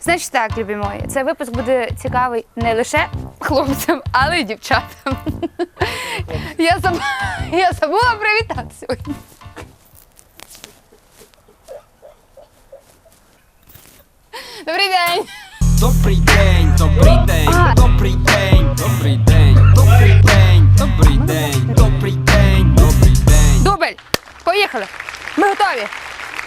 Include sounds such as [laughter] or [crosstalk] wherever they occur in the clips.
Значить так, любі мої, цей випуск буде цікавий не лише хлопцям, але й дівчатам. Я забула, я забула привітати сьогодні. Добрий день! Добрий день, добрий день, А. добрий день, добрий день, добрий день, добрий день, добрий день, добрий день. Дубль! Поїхали! Ми готові!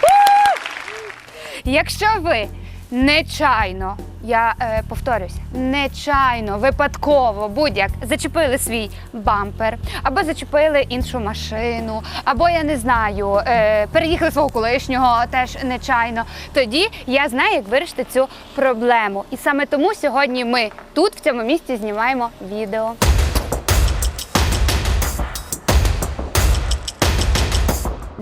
У! Якщо ви нечайно, я е, повторюся, нечайно, випадково, будь-як зачепили свій бампер, або зачепили іншу машину, або я не знаю, е, переїхали свого колишнього теж нечайно, тоді я знаю, як вирішити цю проблему. І саме тому сьогодні ми тут, в цьому місці, знімаємо відео.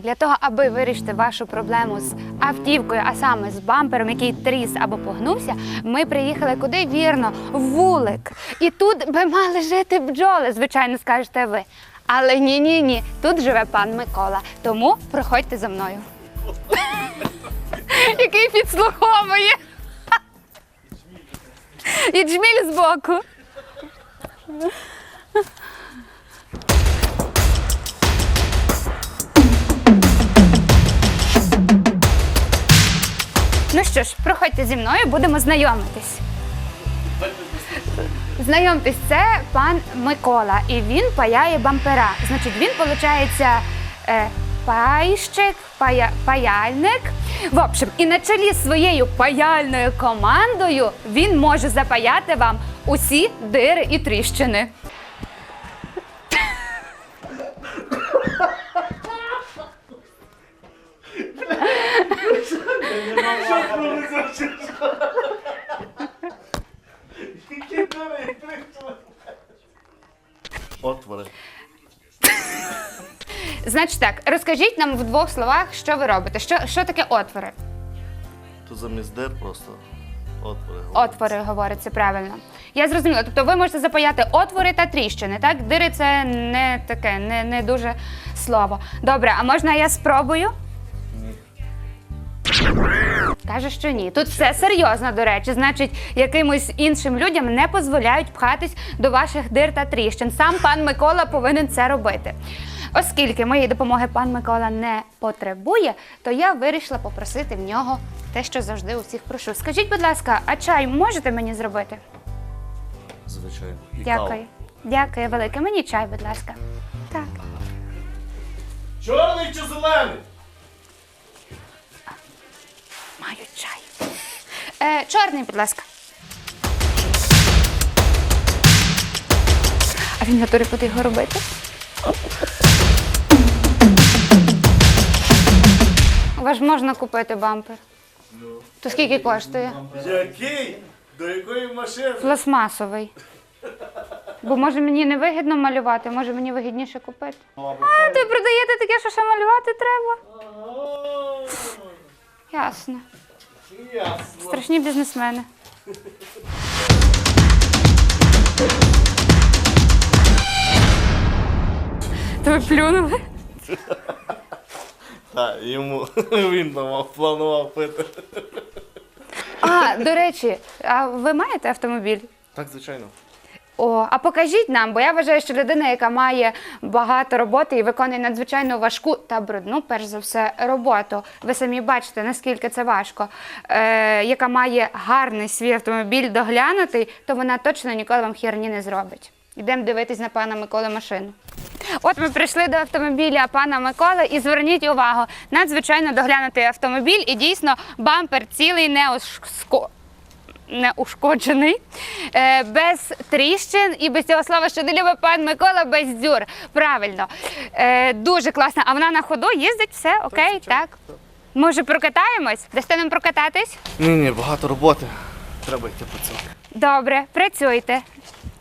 Для того, аби вирішити вашу проблему з автівкою, а саме з бампером, який тріс або погнувся, ми приїхали куди вірно, в вулик. І тут би мали жити бджоли, звичайно, скажете ви. Але ні, ні, ні, тут живе пан Микола. Тому проходьте за мною. [laughs] Який підслуховує. [laughs] І джміль збоку. Що ж, проходьте зі мною, будемо знайомитись. Знайомтесь, це пан Микола, і він паяє бампера. Значить, він, виходить, е, пайщик, пая, паяльник. В общем, і на чолі своєю паяльною командою він може запаяти вам усі дири і тріщини. Отвори. Значить так, розкажіть нам в двох словах, що ви робите. Що, що таке отвори? Тут замість дир просто отвори. Отвори говориться правильно. Я зрозуміла. Тобто ви можете запаяти отвори та тріщини, так? Дири це не таке, не, не дуже слово. Добре, а можна я спробую? Каже, що ні. Тут все серйозно, до речі. Значить, якимось іншим людям не дозволяють пхатись до ваших дир та тріщин. Сам пан Микола повинен це робити. Оскільки моєї допомоги пан Микола не потребує, то я вирішила попросити в нього те, що завжди у всіх прошу. Скажіть, будь ласка, а чай можете мені зробити? Звичайно. І Дякую. каву. Дякую велике. Мені чай, будь ласка. Так. Чорний чи зелений? Маю чай. Е, чорний, будь ласка. А він натурі буде його робити? У вас ж можна купити бампер. То скільки коштує? Який? До якої машини? Пластмасовий. Бо може мені не вигідно малювати, може мені вигідніше купити. А, то продаєте таке, що ще малювати треба? Ясно. Ясно. Страшні бізнесмени. [laughs] То ви плюнули? Так, йому [laughs] він давав, планував пити. А, до речі, а ви маєте автомобіль? Так, звичайно. О, а покажіть нам, бо я вважаю, що людина, яка має багато роботи і виконує надзвичайно важку та брудну, перш за все, роботу. Ви самі бачите, наскільки це важко. Е, яка має гарний свій автомобіль доглянутий, то вона точно ніколи вам херні не зробить. Йдемо дивитись на пана Миколи машину. От ми прийшли до автомобіля пана Миколи і зверніть увагу, надзвичайно доглянутий автомобіль і дійсно бампер цілий не ошко- не ушкоджений, е, без тріщин і без цього слова, що не любить пан Микола без дзюр. Правильно. Е, дуже класно. А вона на ходу їздить, все окей, так? Може, прокатаємось? Дасте нам прокататись? Ні, ні, багато роботи. Треба йти працювати. Добре, працюйте.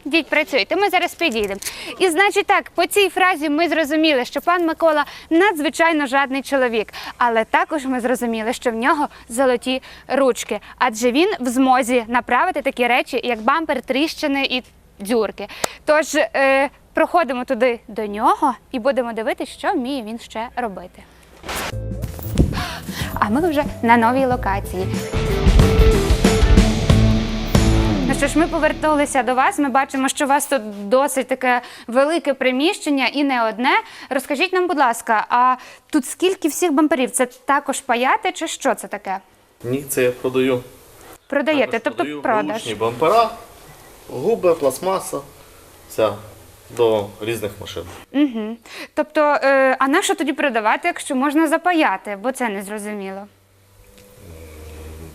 Йдіть, працюйте, ми зараз підійдемо. І значить так, по цій фразі ми зрозуміли, що пан Микола надзвичайно жадний чоловік, але також ми зрозуміли, що в нього золоті ручки, адже він в змозі направити такі речі, як бампер, тріщини і дзюрки. Тож е, проходимо туди до нього і будемо дивитися, що вміє він ще робити. А ми вже на новій локації. Ж, ми повернулися до вас. Ми бачимо, що у вас тут досить таке велике приміщення і не одне. Розкажіть нам, будь ласка, а тут скільки всіх бамперів? Це також паяти чи що це таке? Ні, це я продаю. Продаєте, Також тобто продаю продаж. бушні бампера, губи, пластмаса. Вся до різних машин. Угу. Тобто, е, а на що тоді продавати, якщо можна запаяти? Бо це не зрозуміло.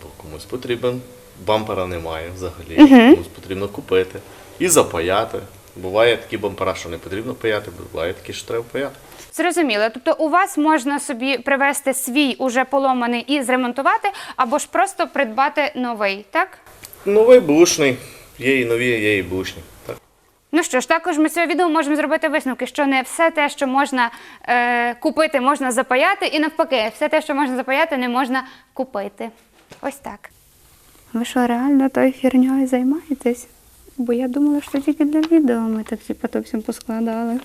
Бо комусь потрібен. Бампера немає взагалі. Комусь потрібно купити і запаяти. Буває такі бампера, що не потрібно паяти, буває такі, що треба паяти. Зрозуміло. Тобто у вас можна собі привезти свій уже поломаний і зремонтувати, або ж просто придбати новий, так? Новий бушний, є і нові, є і бушні. Так. Ну що ж, також ми з цього відео можемо зробити висновки, що не все те, що можна е, купити, можна запаяти, і навпаки, все те, що можна запаяти, не можна купити. Ось так. Ви що, реально тою херньою займаєтесь? Бо я думала, що тільки для відео ми так типу, всім поскладали.